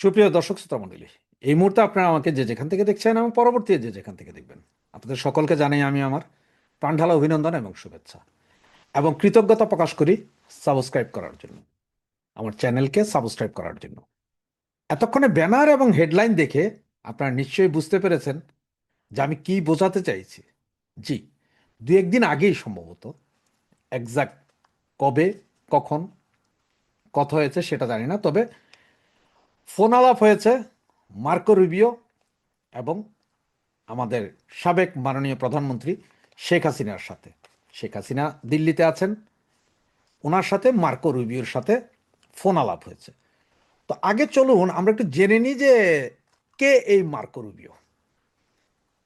সুপ্রিয় দর্শক শ্রোতা মণ্ডলী এই মুহূর্তে আপনারা আমাকে যে যেখান থেকে দেখছেন এবং পরবর্তী যে যেখান থেকে দেখবেন, আপনাদের সকলকে জানাই আমি আমার প্রাণঢালা অভিনন্দন এবং শুভেচ্ছা এবং কৃতজ্ঞতা প্রকাশ করি সাবস্ক্রাইব করার জন্য, আমার চ্যানেলকে সাবস্ক্রাইব করার জন্য। এতক্ষণে ব্যানার এবং হেডলাইন দেখে আপনারা নিশ্চয়ই বুঝতে পেরেছেন যে আমি কি বোঝাতে চাইছি। জি, দু একদিন আগেই সম্ভবত একজাক্ট কবে, কখন কথা হয়েছে সেটা জানি না, তবে ফোন আলাপ হয়েছে মার্কো রুবিও এবং আমাদের সাবেক মাননীয় প্রধানমন্ত্রী শেখ হাসিনার সাথে। শেখ হাসিনা দিল্লিতে আছেন, ওনার সাথে মার্কো রুবিওর সাথে ফোন আলাপ হয়েছে। তো আগে চলুন, আমরা একটু জেনে নিই যে কে এই মার্কো রুবিও।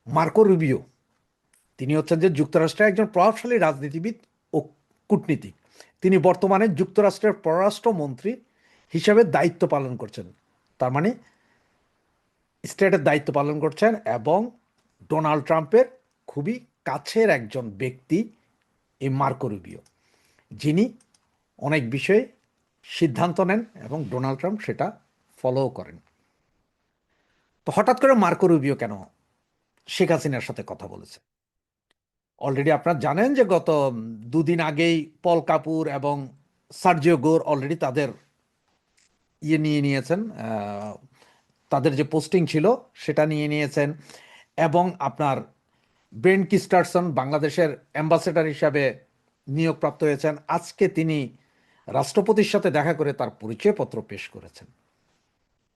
মার্কো রুবিও, তিনি হচ্ছেন যে যুক্তরাষ্ট্রের একজন প্রভাবশালী রাজনীতিবিদ ও কূটনীতিক। তিনি বর্তমানে যুক্তরাষ্ট্রের পররাষ্ট্রমন্ত্রী হিসাবে দায়িত্ব পালন করছেন। তার মানে স্টেটের দায়িত্ব পালন করছেন এবং ডোনাল্ড ট্রাম্পের খুবই কাছের একজন ব্যক্তি এই মার্কো রুবিও, যিনি অনেক বিষয়ে সিদ্ধান্ত নেন এবং ডোনাল্ড ট্রাম্প সেটা ফলো করেন। তো হঠাৎ করে মার্কো রুবিও কেন শেখ হাসিনার সাথে কথা বলেছে? অলরেডি আপনারা জানেন যে গত দুদিন আগেই পল কাপুর এবং সার্জিও গোর অলরেডি তাদের ইয়ে নিয়ে নিয়েছেন তাদের যে পোস্টিং ছিল সেটা নিয়ে নিয়েছেন এবং আপনার ব্রেন কিস্টারসন বাংলাদেশের অ্যাম্বাসেডার হিসাবে নিয়োগপ্রাপ্ত হয়েছেন। আজকে তিনি রাষ্ট্রপতির সাথে দেখা করে তার পরিচয়পত্র পেশ করেছেন।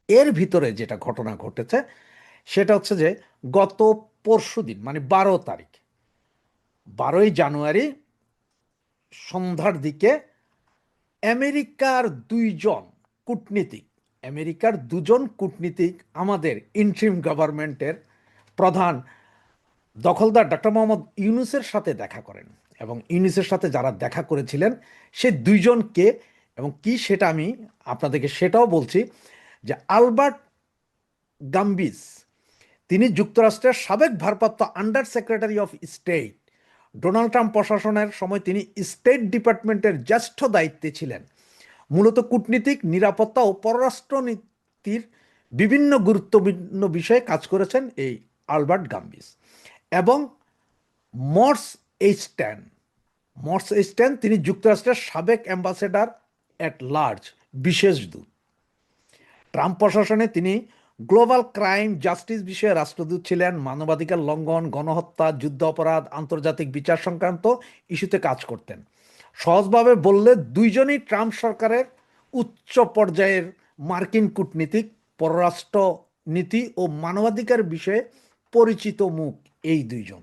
এর ভিতরে যেটা ঘটনা ঘটেছে সেটা হচ্ছে যে গত পরশু দিন মানে বারো তারিখ, বারোই জানুয়ারি সন্ধ্যার দিকে আমেরিকার দুইজন কূটনীতিক। আমেরিকার দুজন কূটনীতিক আমাদের ইন্ট্রিম গভর্নমেন্টের প্রধান দখলদার ডক্টর মোহাম্মদ ইউনুসের সাথে দেখা করেন এবং ইউনুসের সাথে যারা দেখা করেছিলেন, সে দুইজনকে এবং কি সেটা আমি আপনাদেরকে সেটাও বলছি যে আলবার্ট গাম্বিস, তিনি যুক্তরাষ্ট্রের সাবেক ভারপ্রাপ্ত under secretary of state. Donald Trump প্রশাসনের সময় তিনি স্টেট ডিপার্টমেন্টের জ্যেষ্ঠ দায়িত্বে ছিলেন। মূলত কূটনীতিক, নিরাপত্তা ও পররাষ্ট্র নীতির বিভিন্ন গুরুত্বপূর্ণ বিষয়ে কাজ করেছেন এই আলবার্ট গাম্বিস। এবং Morse H Tan Morse H Tan তিনি যুক্তরাষ্ট্রের সাবেক অ্যাম্বাসেডার অ্যাট লার্জ বিশেষ দূত। ট্রাম্প প্রশাসনে তিনি গ্লোবাল ক্রাইম জাস্টিস বিষয়ে রাষ্ট্রদূত ছিলেন, মানবাধিকার লঙ্ঘন, গণহত্যা যুদ্ধ অপরাধ আন্তর্জাতিক বিচার সংক্রান্ত ইস্যুতে কাজ করতেন। সহজভাবে বললে দুইজনই ট্রাম্প সরকারের উচ্চ পর্যায়ের মার্কিন কূটনীতিক পররাষ্ট্র নীতি ও মানবাধিকার বিষয়ে পরিচিত মুখ এই দুইজন।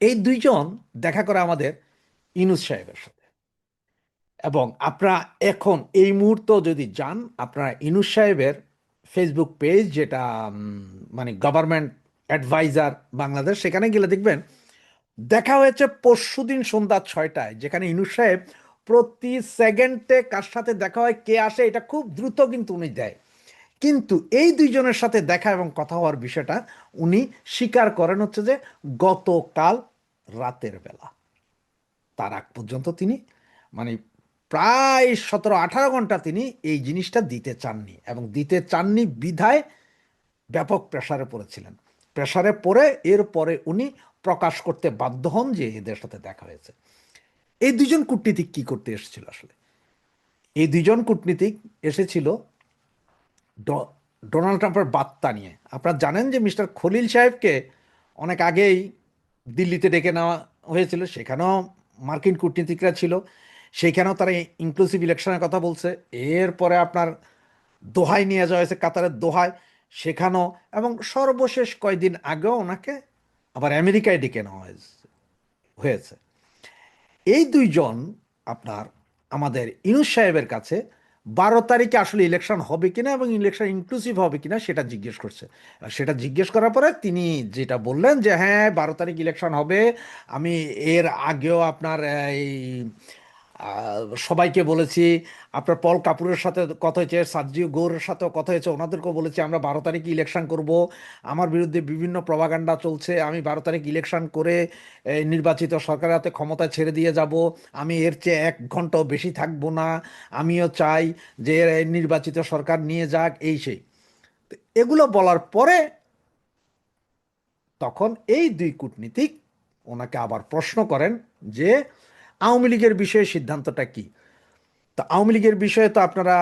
এই দুইজন দেখা করে আমাদের ইনুস সাহেবের সাথে। এবং আপনারা এখন এই মুহূর্ত যদি যান, আপনারা ইনুস সাহেবের ফেসবুক পেজ, যেটা মানে গভর্নমেন্ট অ্যাডভাইজার বাংলাদেশ, সেখানে গেলে দেখবেন দেখা হয়েছে পরশুদিন সন্ধ্যা ছয়টায়, যেখানে ইনুস সাহেব প্রতি সেকেন্ডে কার সাথে দেখা হয়, কে আসে, এটা খুব দ্রুত কিন্তু উনি দেয়। কিন্তু এই দুইজনের সাথে দেখা এবং কথা হওয়ার বিষয়টা উনি স্বীকার করেন হচ্ছে যে গতকাল রাতের বেলা। তার আগ পর্যন্ত তিনি মানে প্রায় সতেরো আঠারো ঘণ্টা তিনি এই জিনিসটা দিতে চাননি এবং দিতে চাননি বিধায় ব্যাপক প্রেসারে পড়েছিলেন। প্রেসারে পড়ে এরপরে উনি প্রকাশ করতে বাধ্য হন যে এদের সাথে দেখা হয়েছে। এই দুজন কূটনীতিক কি করতে এসেছিল আসলে? এই দুজন কূটনীতিক এসেছিল ডোনাল্ড ট্রাম্পের বার্তা নিয়ে। আপনারা জানেন যে মিস্টার খলিল সাহেবকে অনেক আগেই দিল্লিতে ডেকে নেওয়া হয়েছিল, সেখানেও মার্কিন কূটনীতিকরা ছিল, সেখানেও তারা ইনক্লুসিভ ইলেকশনের কথা বলছে। এরপরে আপনার দোহায় নিয়ে যাওয়া হয়েছে, কাতারের দোহায়, সেখানেও এবং সর্বশেষ কয়দিন আগেও ওনাকে আবার আমেরিকায় ডেকে নেওয়া হয়েছে এই দুইজন আপনার আমাদের ইনুস সাহেবের কাছে বারো তারিখে আসলে ইলেকশন হবে কিনা এবং ইলেকশন ইনক্লুসিভ হবে কিনা সেটা জিজ্ঞেস করছে। সেটা জিজ্ঞেস করার পরে তিনি যেটা বললেন যে হ্যাঁ বারো তারিখ ইলেকশন হবে। আমি এর আগেও আপনার, এই সবাইকে বলেছি, আপনার পল কাপুরের সাথে কথা হয়েছে সার্জিও গৌরের সাথেও কথা হয়েছে, ওনাদেরকেও বলেছি, আমরা বারো তারিখে ইলেকশন করব। আমার বিরুদ্ধে বিভিন্ন প্রভাগান্ডা চলছে, আমি বারো তারিখ ইলেকশন করে নির্বাচিত সরকারের হাতে ক্ষমতা ছেড়ে দিয়ে যাব। আমি এর চেয়ে এক ঘন্টাও বেশি থাকব না, আমিও চাই যে নির্বাচিত সরকার নিয়ে যাক, এই সেই। এগুলো বলার পরে তখন এই দুই কূটনীতিক ওনাকে আবার প্রশ্ন করেন যে আওয়ামী লীগের বিষয়ে সিদ্ধান্তটা কি? তো আওয়ামী লীগের বিষয়ে তো আপনারা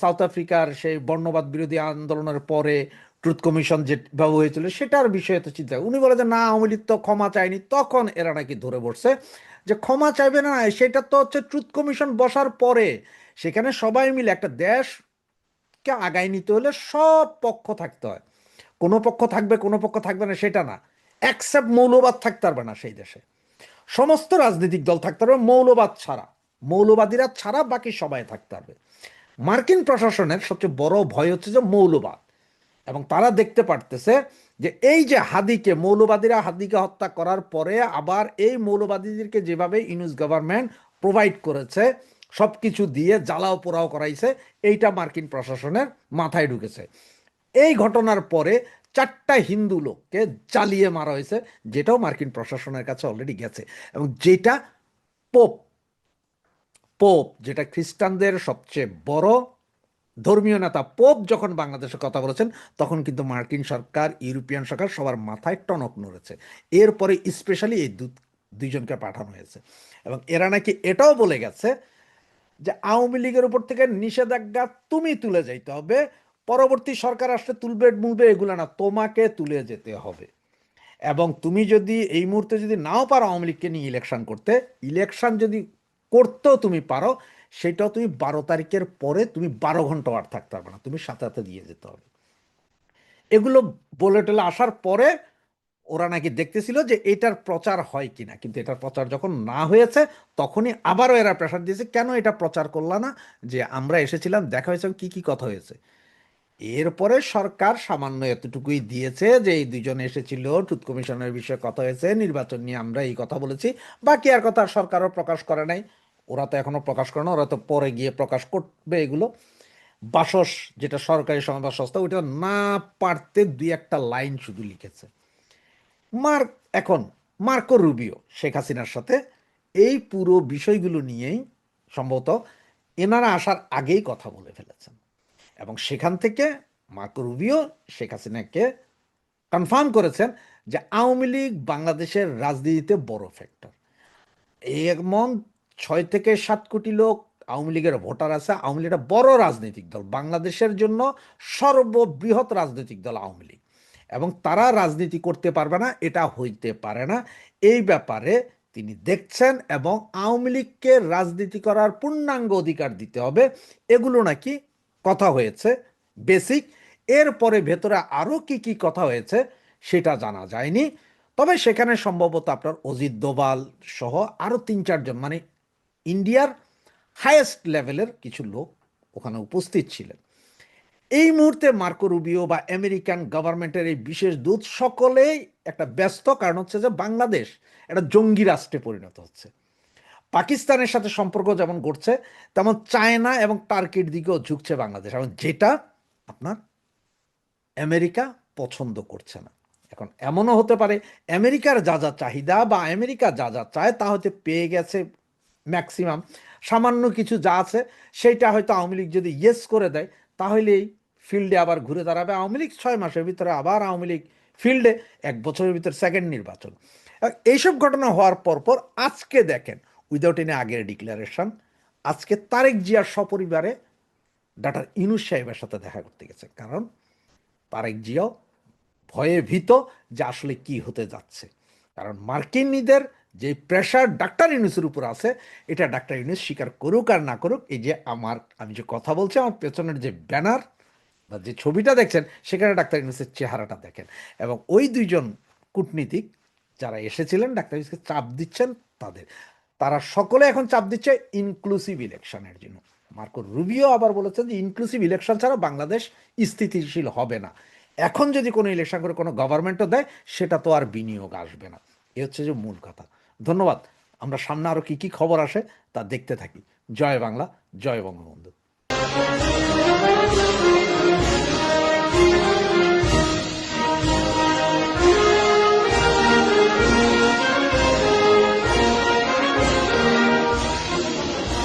সাউথ আফ্রিকার সেই বর্ণবাদ বিরোধী আন্দোলনের পরে ট্রুথ কমিশন যেভাবে হয়েছিল, সেটার বিষয়ে তো চিন্তা। উনি বলে যে, না, আওয়ামী লীগ তো ক্ষমা চায়নি। তখন এরা নাকি ধরে বসছে যে, ক্ষমা চাইবে না, সেটা তো হচ্ছে ট্রুথ কমিশন বসার পরে। সেখানে সবাই মিলে একটা দেশকে আগায় নিতে হলে সব পক্ষ থাকতে হয়। কোনো পক্ষ থাকবে, কোনো পক্ষ থাকবে না, সেটা না। অ্যাকসেপ্ট মৌলবাদ থাকতে পারবে না সেই দেশে। সমস্ত রাজনৈতিক দল থাকতে পারবে মৌলবাদ ছাড়া। মৌলবাদীরা ছাড়া বাকি সবাই থাকতে পারবে মার্কিন প্রশাসনের সবচেয়ে বড় ভয় হচ্ছে যে মৌলবাদ। এবং তারা দেখতে পারতেছে যে এই যে হাদিকে, মৌলবাদীরা হাদিকে হত্যা করার পরে আবার এই মৌলবাদীদেরকে যেভাবে ইউনুস গভর্নমেন্ট প্রোভাইড করেছে সব কিছু দিয়ে জ্বালাও পোড়াও করাইছে, এইটা মার্কিন প্রশাসনের মাথায় ঢুকেছে। এই ঘটনার পরে চারটা হিন্দু লোককে জ্বালিয়ে মারা হয়েছে, যেটাও মার্কিন প্রশাসনের কাছে অলরেডি গেছে। এবং যেটা পোপ পোপ যেটা খ্রিস্টানদের সবচেয়ে বড় ধর্মীয় নেতা পোপ যখন বাংলাদেশে কথা বলেছেন, তখন কিন্তু মার্কিন সরকার, ইউরোপিয়ান সরকার সবার মাথায় টনক নড়েছে। এরপরে স্পেশালি এই দুইজনকে পাঠানো হয়েছে। এবং এরা নাকি এটাও বলে গেছে যে, আওয়ামী লীগের উপর থেকে নিষেধাজ্ঞা তুমি তুলে যাইতে হবে পরবর্তী সরকার আসলে তুলবে মুলবে এগুলো না, তোমাকে তুলে যেতে হবে। এবং তুমি যদি এই মুহূর্তে যদি নাও পারো আওয়ামী লীগকে নিয়ে ইলেকশন করতে ইলেকশন যদি করতেও তুমি পারো, সেটাও তুমি বারো তারিখের পরে তুমি বারো ঘণ্টা আর থাকতে পারবে না, তুমি সাথে সাথে দিয়ে যেতে হবে। এগুলো বলে টলে আসার পরে ওরা নাকি দেখতেছিল যে এটার প্রচার হয় কিনা, কিন্তু এটার প্রচার যখন না হয়েছে, তখনই আবারও এরা প্রেশার দিয়েছে, কেন এটা প্রচার করলা না? যে আমরা এসেছিলাম, দেখা হয়েছে, কি কি কথা হয়েছে? এরপরে সরকার সামান্য এতটুকুই দিয়েছে যে এই দুজন এসেছিল। টুথ কমিশনের বিষয়ে কথা হয়েছে, নির্বাচন নিয়ে আমরা এই কথা বলেছি। বাকি আর কথা সরকারও প্রকাশ করে নাই। ওরা তো এখনও প্রকাশ করে না, ওরা তো পরে গিয়ে প্রকাশ করবে এগুলো। বাসস, যেটা সরকারি সংবাদ সংস্থা, ওইটা না পারতে দুই একটা লাইন শুধু লিখেছে। মার্ক, এখন মার্কো রুবিও, শেখ হাসিনার সাথে এই পুরো বিষয়গুলো নিয়েই সম্ভবত এনারা আসার আগেই কথা বলে ফেলেছেন। এবং সেখান থেকে মার্কো রুবিও, শেখ হাসিনাকে কনফার্ম করেছেন যে আওয়ামী লীগ বাংলাদেশের রাজনীতিতে বড় ফ্যাক্টর এমন ছয় থেকে সাত কোটি লোক আওয়ামী লীগের ভোটার আছে, আওয়ামী লীগ একটা বড় রাজনৈতিক দল, বাংলাদেশের জন্য সর্ববৃহৎ রাজনৈতিক দল আওয়ামী লীগ। এবং তারা রাজনীতি করতে পারবে না, এটা হইতে পারে না। এই ব্যাপারে তিনি দেখছেন এবং আওয়ামী লীগকে রাজনীতি করার পূর্ণাঙ্গ অধিকার দিতে হবে। এগুলো নাকি কথা হয়েছে বেসিক এরপরে ভেতরে আরও কি কি কথা হয়েছে সেটা জানা যায়নি। তবে সেখানে সম্ভবত আপনার অজিত দোভাল সহ আরও তিন চারজন মানে ইন্ডিয়ার হায়েস্ট লেভেলের কিছু লোক ওখানে উপস্থিত ছিলেন। এই মুহূর্তে মার্কো রুবিও বা আমেরিকান গভর্নমেন্টের এই বিশেষ দূত সকলেই একটা ব্যস্ত, কারণ হচ্ছে যে বাংলাদেশ একটা জঙ্গি রাষ্ট্রে পরিণত হচ্ছে। পাকিস্তানের সাথে সম্পর্ক যেমন ঘটছে তেমন চায়না এবং টার্কির দিকেও ঝুঁকছে বাংলাদেশ। এবং যেটা আপনার আমেরিকা পছন্দ করছে না। এখন এমনও হতে পারে, আমেরিকার যা যা চাহিদা বা আমেরিকা যা যা চায় তা হয়তো পেয়ে গেছে ম্যাক্সিমাম। সামান্য কিছু যা আছে, সেইটা হয়তো আওয়ামী লীগ যদি ইয়েস করে দেয়, তাহলেই ফিল্ডে আবার ঘুরে দাঁড়াবে। আওয়ামী লীগ ছয় মাসের ভিতরে আবার আওয়ামী লীগ ফিল্ডে এক বছরের ভিতরে সেকেন্ড নির্বাচন। এইসব ঘটনা হওয়ার পরপর আজকে দেখেন উইদাউট এনি আগের ডিক্লারেশন আজকে তারেক জিয়ার সপরিবারে ডাক্তার ইনুস সাহেবের সাথে দেখা করতে গেছে। কারণ তারেক জিয়াও ভয়ে ভীত যে আসলে কি হতে যাচ্ছে। কারণ মার্কিনীদের যে প্রেশার ডাক্তার ইউনুসের উপর আছে, এটা ডাক্তার ইউনুস স্বীকার করুক আর না করুক, এই যে আমার, আমি যে কথা বলছি, আমার পেছনের যে ব্যানার বা যে ছবিটা দেখছেন, সেখানে ডাক্তার ইউনুসের চেহারাটা দেখেন। এবং ওই দুইজন কূটনীতিক যারা এসেছিলেন, ডাক্তার ইউনুসকে চাপ দিচ্ছেন তাদের। তারা সকলে এখন চাপ দিচ্ছে ইনক্লুসিভ ইলেকশনের জন্য। মার্কো রুবিও আবার বলেছেন যে ইনক্লুসিভ ইলেকশন ছাড়া বাংলাদেশ স্থিতিশীল হবে না। এখন যদি কোনো ইলেকশন করে কোনো গভর্নমেন্টও দেয়, সেটা তো আর বিনিয়োগ আসবে না। এ হচ্ছে যে মূল কথা। ধন্যবাদ। আমরা সামনে আরও কী কী খবর আসে তা দেখতে থাকি। জয় বাংলা, জয় বঙ্গবন্ধু।